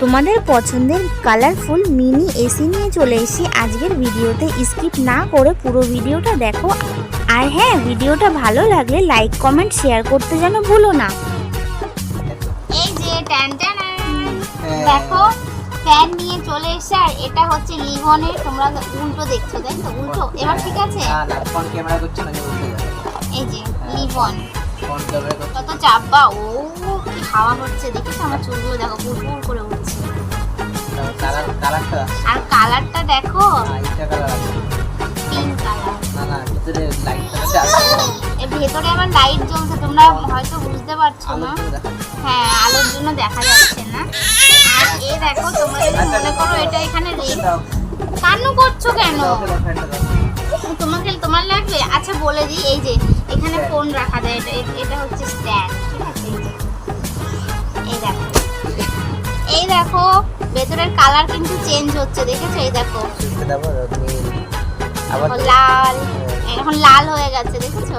তোমাদের পছন্দের colourful mini AC নিয়ে চলে এসেছি। আজকের ভিডিওতে স্কিপ না করে পুরো ভিডিওটা দেখো। আর হ্যাঁ ভিডিওটা ভালো লাগলে লাইক কমেন্ট শেয়ার করতে যেন ভুলো না। এই যে ট্যান দেখো ফ্যান নিয়ে চলে এসে আর এটা হচ্ছে লিভনের তোমরা উল্টো দেখছ তাই তো? উল্টো? এবার ঠিক আছে? না না ফোন ক্যামেরা করছে না এই যে লিভন ফোন ক্যামেরা করছে। কত চাপবা। ও কি হাওয়া হচ্ছে দেখিস আমার চুলগুলো? দেখো পুরপুর করে উঠছে আর কালারটা দেখো? পিঙ্ক কালার ভিতরে আবার লাইট জ্বলছে তোমরা হয়তো বুঝতে পারছ না। হ্যাঁ আলোর জন্য দেখা যাচ্ছে না। আর এ দেখো তোমরা যদি মনে করো এটা এখানে কান্নু করছ কেন? তোমাকে তোমার লাগবে? আচ্ছা বলে দিই এই যে এখানে ফোন রাখা যায় এটা এটা হচ্ছে স্ট্যান্ড ঠিক আছে? দেখো ভেতরের কালার কিন্তু চেঞ্জ হচ্ছে দেখেছ? এই দেখো। লাল। এখন লাল হয়ে গেছে দেখেছ?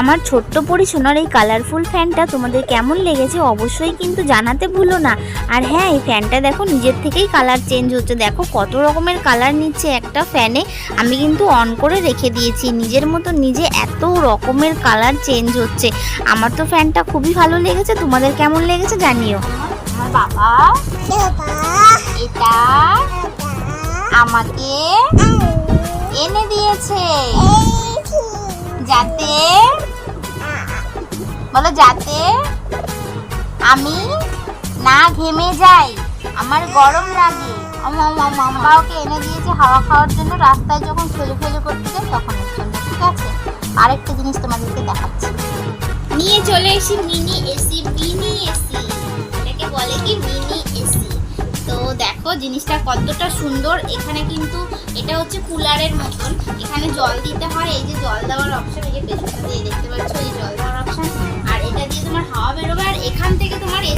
আমার ছোট্ট পরিশোনার এই কালারফুল ফ্যানটা তোমাদের কেমন লেগেছে অবশ্যই কিন্তু জানাতে ভুলো না। আর হ্যাঁ এই ফ্যানটা দেখো নিজের থেকেই কালার চেঞ্জ হচ্ছে। দেখো কত রকমের কালার নিচ্ছে একটা ফ্যানে আমি কিন্তু অন করে রেখে দিয়েছি। নিজের মতো নিজে এত রকমের কালার চেঞ্জ হচ্ছে। আমার তো ফ্যানটা খুবই ভালো লেগেছে। তোমাদের কেমন লেগেছে জানিও। আমার বাবা এটা আমাকে এনে দিয়েছে। যাতে বলো, যাতে আমি না ঘেমে যাই। আমার গরম লাগে। মাম্বাওকে এনে দিয়েছে হাওয়া খাওয়ার জন্য। রাস্তায় যখন ফেলে ফেলে করতে তখন ঠিক আছে? আরেকটা জিনিস তোমাদেরকে দেখাচ্ছি। নিয়ে চলে এসি মিনি এসি মিনি এসি। এটাকে বলে কি? Mini AC. তো দেখো, জিনিসটা কতটা সুন্দর। এখানে কিন্তু এটা হচ্ছে কুলারের মতন। এখানে জল দিতে হয়। এই যে জল দেওয়ার অপশন, এই যে পেছনটা দিয়ে দেখতে পাচ্ছ? এই জল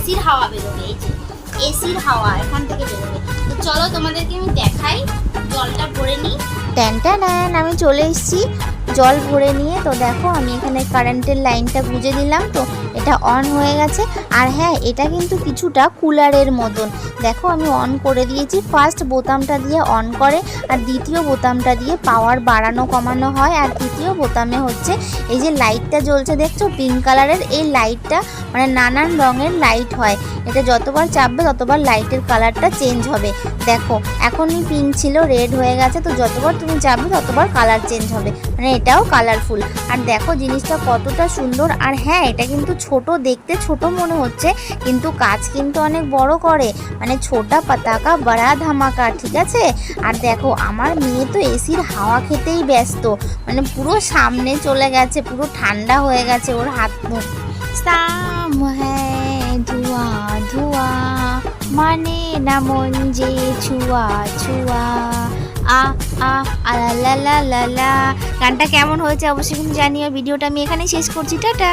এসির হাওয়া বেরোবে, এই যে এসির হাওয়া, এখান থেকে বেরোবে। তো চলো তোমাদেরকে আমি দেখাই, জলটা ভরে নিই। ট্যান ট্যান, আমি চলে এসেছি। জল ভরে নিয়ে তো দেখো আমি এখানে কারেন্টের লাইনটা বুঝে দিলাম তো এটা অন হয়ে গেছে। আর হ্যাঁ এটা কিন্তু কিছুটা কুলারের মতন। দেখো আমি অন করে দিয়েছি। ফার্স্ট বোতামটা দিয়ে অন করে আর দ্বিতীয় বোতামটা দিয়ে পাওয়ার বাড়ানো কমানো হয়। আর তৃতীয় বোতামে হচ্ছে এই যে লাইটটা জ্বলছে, দেখছ? পিঙ্ক কালারের এই লাইটটা মানে নানান রঙের লাইট হয়। এটা যতবার চাপবে, ততবার লাইটের কালারটা চেঞ্জ হবে। দেখো, এখনই পিঙ্ক ছিল রেড হয়ে গেছে। তো যতবার তুমি চাপবে, ততবার কালার চেঞ্জ হবে। মানে এটাও কালারফুল আর দেখো জিনিসটা কতটা সুন্দর, আর হ্যাঁ এটা কিন্তু ছোট, দেখতে ছোট মনে হচ্ছে, কিন্তু কাজ কিন্তু অনেক বড় করে। মানে ছোটা পাতাকা, বড়া ধামাকা, ঠিক আছে? আর দেখো, আমার মেয়ে তো এসির হাওয়া খেতেই ব্যস্ত। মানে পুরো সামনে চলে গেছে, পুরো ঠান্ডা হয়ে গেছে ওর হাত মুখ। সাম হ্যাঁ ধোয়া ধোয়া মানে না মন যে ছুয়া ছুয়া। আ আ আলা লা লা লা লা। গানটা কেমন হয়েছে অবশ্যই কিন্তু জানিও। ভিডিওটা আমি এখানেই শেষ করছি। টাটা!